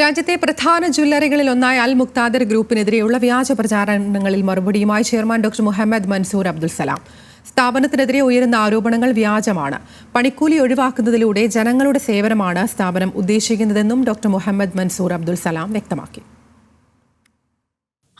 രാജ്യത്തെ പ്രധാന ജ്വല്ലറികളിൽ ഒന്നായ അൽ മുക്താദർ ഗ്രൂപ്പിനെതിരെയുള്ള വ്യാജ പ്രചാരണങ്ങളിൽ മറുപടിയുമായി ചെയർമാൻ ഡോക്ടർ മുഹമ്മദ് മൻസൂർ അബ്ദുൽ സലാം. സ്ഥാപനത്തിനെതിരെ ഉയരുന്ന ആരോപണങ്ങൾ വ്യാജമാണ്. പണിക്കൂലി ഒഴിവാക്കുന്നതിലൂടെ ജനങ്ങളുടെ സേവനമാണ് സ്ഥാപനം ഉദ്ദേശിക്കുന്നതെന്നും ഡോക്ടർ മുഹമ്മദ് മൻസൂർ അബ്ദുൽ സലാം വ്യക്തമാക്കി.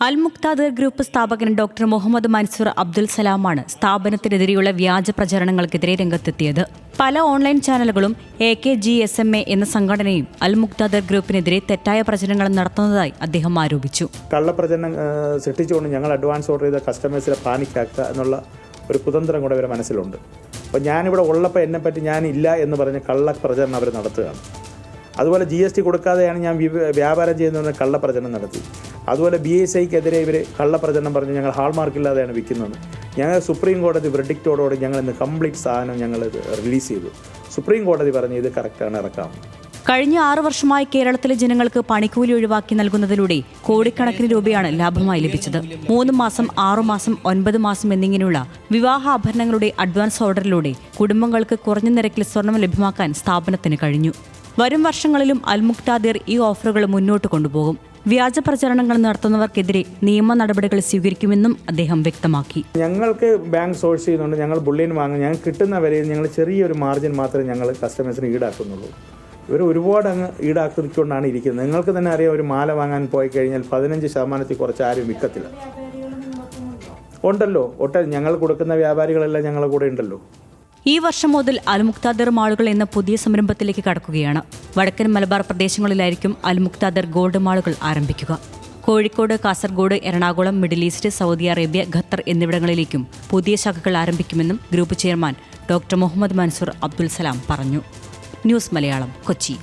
അൽ മുക്താദർ ഗ്രൂപ്പ് സ്ഥാപകൻ ഡോക്ടർ മുഹമ്മദ് മൻസൂർ അബ്ദുൽ സലാമാണ് സ്ഥാപനത്തിനെതിരെയുള്ള വ്യാജ പ്രചരണങ്ങൾക്കെതിരെ രംഗത്തെത്തിയത്. പല ഓൺലൈൻ ചാനലുകളും A K G S M A എന്ന സംഘടനയും അൽ മുക്താദർ ഗ്രൂപ്പിനെതിരെ തെറ്റായ പ്രചരണങ്ങൾ നടത്തുന്നതായി അദ്ദേഹം ആരോപിച്ചു. കള്ളപ്രചരണം സൃഷ്ടിച്ചുകൊണ്ട് ഞങ്ങൾ അഡ്വാൻസ് ഓർഡർ ചെയ്ത കസ്റ്റമേഴ്സിനെ പാനിക്കാക്കുക എന്നുള്ള ഒരു കുതന്ത്രം കൂടെ ഇവരുടെ മനസ്സിലുണ്ട്. അപ്പോൾ ഞാനിവിടെ ഉള്ളപ്പോൾ എന്നെ എന്നെപ്പറ്റി ഞാനില്ല എന്ന് പറഞ്ഞ് കള്ള പ്രചരണം അവർ നടത്തുകയാണ്. അതുപോലെ ജി എസ് ടി കൊടുക്കാതെയാണ് ഞാൻ വ്യാപാരം ചെയ്യുന്നതെന്ന് കള്ളപ്രചരണം നടത്തി. അതുപോലെ ബി എസ് ഐക്കെതിരെ ഇവർ കള്ളപ്രചരണം പറഞ്ഞ് ഞങ്ങൾ ഹാൾമാർക്ക് ഇല്ലാതെയാണ് വിൽക്കുന്നത്. ഞങ്ങൾ സുപ്രീം കോടതി വെർഡിക്റ്റോടുകൂടി ഞങ്ങൾ ഇന്ന് കംപ്ലീറ്റ് സാധനം ഞങ്ങൾ റിലീസ് ചെയ്തു. സുപ്രീം കോടതി പറഞ്ഞ് ഇത് കറക്റ്റാണ് ഇറക്കാം. കഴിഞ്ഞ ആറു വർഷമായി കേരളത്തിലെ ജനങ്ങൾക്ക് പണിക്കൂലി ഒഴിവാക്കി നൽകുന്നതിലൂടെ കോടിക്കണക്കിന് രൂപയാണ് ലാഭമായി ലഭിച്ചത്. മൂന്ന് മാസം ആറു മാസം ഒൻപത് മാസം എന്നിങ്ങനെയുള്ള വിവാഹ ആഭരണങ്ങളുടെ അഡ്വാൻസ് ഓർഡറിലൂടെ കുടുംബങ്ങൾക്ക് കുറഞ്ഞ നിരക്കിൽ സ്വർണം ലഭ്യമാക്കാൻ സ്ഥാപനത്തിന് കഴിഞ്ഞു. വരും വർഷങ്ങളിലും അൽമുക്താദിർ ഈ ഓഫറുകൾ മുന്നോട്ട് കൊണ്ടുപോകും. വ്യാജ പ്രചരണങ്ങൾ നടത്തുന്നവർക്കെതിരെ നിയമ നടപടികൾ സ്വീകരിക്കുമെന്നും അദ്ദേഹം വ്യക്തമാക്കി. ഞങ്ങൾക്ക് ബാങ്ക് സോഴ്സ് ചെയ്യുന്നുണ്ട് ഞങ്ങൾ ബുള്ളിൻ വാങ്ങും. ഞങ്ങൾ കിട്ടുന്ന വരയിൽ ഞങ്ങൾ ചെറിയൊരു മാർജിൻ മാത്രമേ ഞങ്ങൾ കസ്റ്റമേഴ്സിന് ഈടാക്കുന്നുള്ളൂ. ഇവർ ഒരുപാട് അങ്ങ് ഈടാക്കിക്കൊണ്ടാണ് ഇരിക്കുന്നത്. നിങ്ങൾക്ക് തന്നെ അറിയാം ഒരു മാല വാങ്ങാൻ പോയി കഴിഞ്ഞാൽ പതിനഞ്ച് ശതമാനത്തിൽ കുറച്ച് ആരും വിൽക്കത്തില്ല. ഉണ്ടല്ലോ ഒട്ട ഞങ്ങൾ കൊടുക്കുന്ന വ്യാപാരികളെല്ലാം ഞങ്ങളുടെ കൂടെ ഉണ്ടല്ലോ. ഈ വർഷം മുതൽ അൽമുക്താദർ മാളുകൾ എന്ന പുതിയ സംരംഭത്തിലേക്ക് കടക്കുകയാണ്. വടക്കൻ മലബാർ പ്രദേശങ്ങളിലായിരിക്കും അൽമുക്താദർ ഗോൾഡ് മാളുകൾ ആരംഭിക്കുക. Kozhikode Kasaragod Ernakulam Middle East Saudi Arabia Qatar എന്നിവിടങ്ങളിലേക്കും പുതിയ ശാഖകൾ ആരംഭിക്കുമെന്നും group chairman doctor Muhammad Mansoor Abdul Salam പറഞ്ഞു. ന്യൂസ് മലയാളം കൊച്ചി.